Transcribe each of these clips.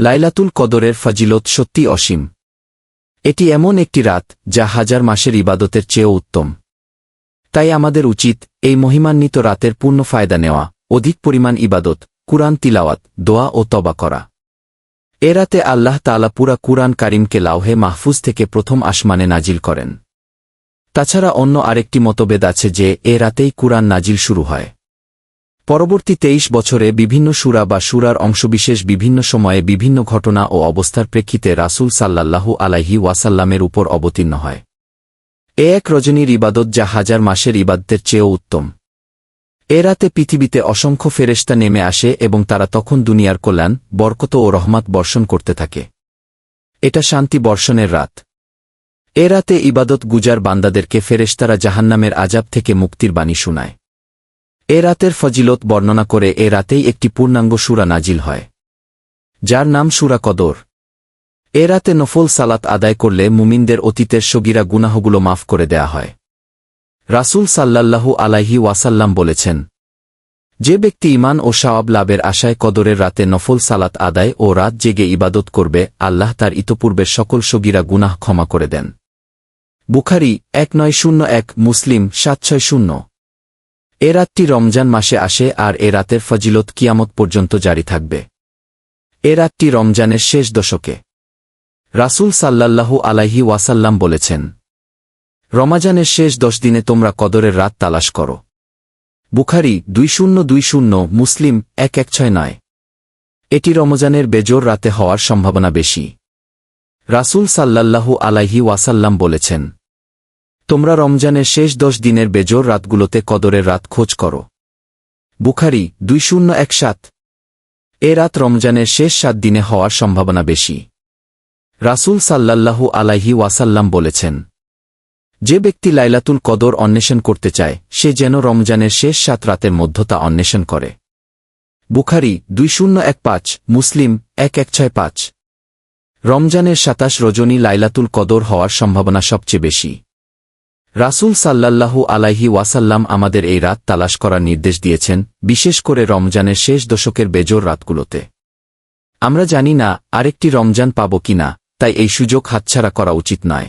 লাইলাতুল কদরের ফাজিলত সত্যি অসীম। এটি এমন একটি রাত যা হাজার মাসের ইবাদতের চেয়েও উত্তম। তাই আমাদের উচিত এই মহিমান্বিত রাতের পূর্ণ ফায়দা নেওয়া, অধিক পরিমাণ ইবাদত, কুরআন তিলাওয়াত, দোয়া ও তবা করা। এ রাতে আল্লাহ তালা পুরা কুরআন কারিমকে লাউহে মাহফুজ থেকে প্রথম আসমানে নাজিল করেন। তাছাড়া অন্য আরেকটি মতভেদ আছে যে এ রাতেই কুরআন নাজিল শুরু হয়। পরবর্তী তেইশ বছরে বিভিন্ন সুরা বা সুরার অংশবিশেষ বিভিন্ন সময়ে বিভিন্ন ঘটনা ও অবস্থার প্রেক্ষিতে রাসূল সাল্লাল্লাহু আলাইহি ওয়াসাল্লামের উপর অবতীর্ণ হয়। এ এক রজনীর ইবাদত যা হাজার মাসের ইবাদতের চেয়েও উত্তম। এ রাতে পৃথিবীতে অসংখ্য ফেরেশতা নেমে আসে এবং তারা তখন দুনিয়ার কল্যাণ, বরকত ও রহমাত বর্ষণ করতে থাকে। এটা শান্তি বর্ষণের রাত। এ রাতে ইবাদত গুজার বান্দাদেরকে ফেরেশতারা জাহান্নামের আজাব থেকে মুক্তির বাণী শুনায়। এ রাতের ফজিলত বর্ণনা করে এ রাতেই একটি পূর্ণাঙ্গ সুরা নাজিল হয়, যার নাম সুরা কদর। এ রাতে নফল সালাত আদায় করলে মুমিনদের অতীতের সগিরা গুনাহগুলো মাফ করে দেয়া হয়। রাসূল সাল্লাল্লাহু আলাইহি ওয়াসাল্লাম বলেছেন, যে ব্যক্তি ইমান ও সাওয়াব লাভের আশায় কদরের রাতে নফল সালাত আদায় ও রাত জেগে ইবাদত করবে, আল্লাহ তার ইতপূর্বের সকল সগিরা গুনাহ ক্ষমা করে দেন। বুখারি এক নয় শূন্য এক, মুসলিম সাত ছয় শূন্য। এ রাতটি রমজান মাসে আসে আর এ রাতের ফজিলত কিয়ামত পর্যন্ত জারি থাকবে। এ রাতটি রমজানের শেষ দশকে। রাসূল সাল্লাল্লাহু আলাইহি ওয়াসাল্লাম বলেছেন, রমাজানের শেষ দশ দিনে তোমরা কদরের রাত তালাশ করো। বুখারি দুই শূন্য দুই শূন্য, মুসলিম এক এক ছয় নয়। এটি রমজানের বেজোর রাতে হওয়ার সম্ভাবনা বেশি। রাসূল সাল্লাল্লাহু আলাইহি ওয়াসাল্লাম বলেছেন তোমরা রমজানের শেষ দশ দিনের বেজোর রাতগুলোতে কদরের রাত খোঁজ করো। বুখারি দুই শূন্য এক সাত। এ রাত রমজানের শেষ সাত দিনে হওয়ার সম্ভাবনা বেশি। রাসূল সাল্লাল্লাহু আলাইহি ওয়াসাল্লাম বলেছেন, যে ব্যক্তি লাইলাতুল কদর অন্বেষণ করতে চায়, সে যেন রমজানের শেষ সাত রাতের মধ্যতা অন্বেষণ করে। বুখারি দুই শূন্য এক পাঁচ, মুসলিম এক এক ছয় পাঁচ। রমজানের সাতাশ রজনী লাইলাতুল কদর হওয়ার সম্ভাবনা সবচেয়ে বেশি। রাসূল সাল্লাল্লাহু আলাইহি ওয়াসাল্লাম আমাদের এই রাত তালাশ করার নির্দেশ দিয়েছেন, বিশেষ করে রমজানের শেষ দশকের বেজোর রাতগুলোতে। আমরা জানি না, আরেকটি রমজান পাব কিনা তাই এই সুযোগ হাতছাড়া করা উচিত নয়।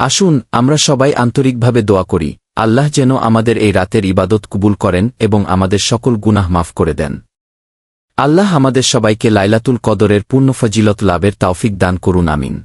আসুন, আমরা সবাই আন্তরিকভাবে দোয়া করি, আল্লাহ যেন আমাদের এই রাতের ইবাদত কবুল করেন এবং আমাদের সকল গুনাহ মাফ করে দেন। আল্লাহ আমাদের সবাইকে লাইলাতুল কদরের পূর্ণ ফজিলত লাভের তাওফিক দান করুন, আমিন।